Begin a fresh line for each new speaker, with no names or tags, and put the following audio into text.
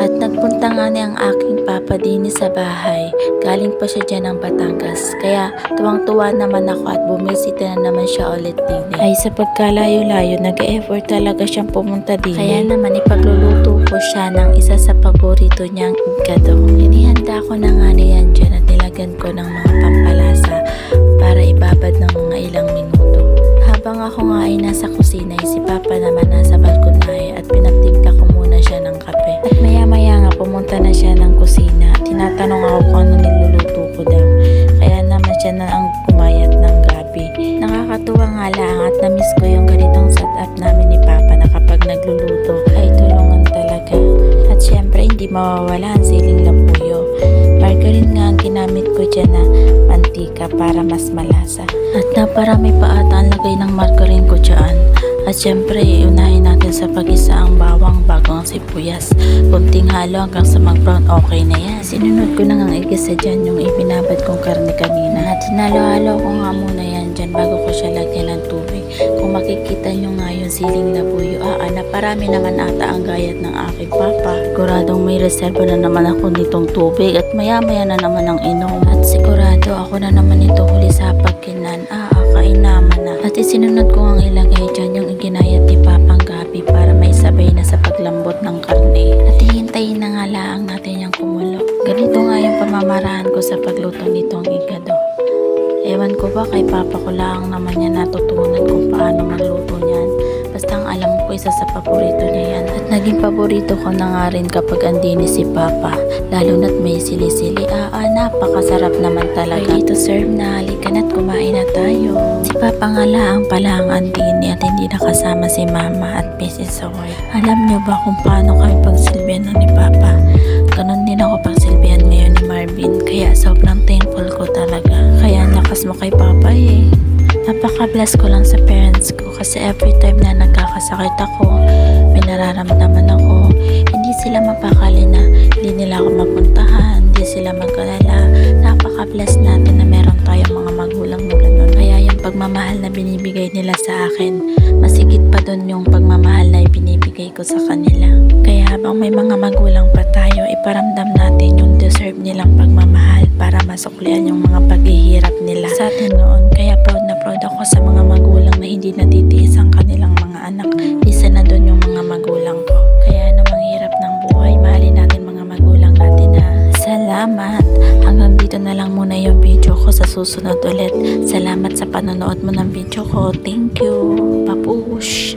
At nagpunta nga ni ang aking papa din sa bahay. Galing pa siya dyan ng Batangas. Kaya tuwang-tuwa naman ako at bumisita na naman siya ulit din. Ay sa pagkalayo-layo, nag-effort talaga siyang pumunta din. Kaya naman ipagluluto ko siya ng isa sa paborito niyang igado. Inihanda ko na nga niyan dyan at nilagyan ko ng mga pampalasa para ibabad ng namiss ko yung ganitong setup namin ni Papa na kapag nagluluto ay tulungan talaga. At syempre hindi mawawala ang siling labuyo. Margarine nga ang ginamit ko dyan na mantika para mas malasa. At naparami pa ata ang lagay ng margarine ko dyan. At syempre, unahin natin sa pag-isa ang bawang bago ang sibuyas. Halo hanggang sa mag-brown, okay na yan. Sinunod ko na nga igisa dyan yung ibinabad kong karne kanina. At hinalo-halo ko nga muna yan dyan bago ko siya lagyan ng tubig. Kung makikita nyo nga yung siling labuyo, ah, ah, naparami naman ata ang gayat ng aking papa. Siguradong may reserva na naman ako nitong tubig at maya-maya na naman ang inom. At sigurado ako na naman ito huli sa pagkinan. Ah, ah, kainaman na. At isinunod ko ang ilagay dyan kumulo. Ganito nga yung pamamaraan ko sa pagluto nitong igado. Ewan ko ba kay Papa ko lang naman niya natutunan kung paano magluto niyan. Basta ang alam ko isa sa paborito niya yan. At naging paborito ko na nga rin kapag andini si Papa. Lalo na't may sili-sili. Ah, ah, napakasarap naman talaga. Ready to serve na. Halika na't kumain na tayo. Si Papa nga lang pala ang andini at hindi nakasama si Mama at Mrs. Saway. Alam niyo ba kung paano kami pagsilbihan ni Papa? Lakas mo kay Papa eh. Napaka-bless ko lang sa parents ko kasi every time na nagkakasakit ako, may nararamdaman ako. Hindi sila mapakali na hindi nila ako mapuntahan, hindi sila magkalala. Napaka-bless natin na pagmamahal na binibigay nila sa akin, masigit pa dun yung pagmamahal na ibinibigay ko sa kanila. Kaya habang may mga magulang pa tayo, iparamdam natin yung deserve nilang pagmamahal para masuklian yung mga paghihirap nila sa atin noon. Kaya proud na proud ako sa mga magulang na hindi natitiis ang kanilang mga anak. Isa na doon yung mga magulang ko. Kaya namang hirap ng buhay, mahalin natin mga magulang natin ha. Salamat! Hanggang dito na lang muna yung video ko sa susunod ulit. Salamat sa panonood mo ng video ko. Thank you. Papush!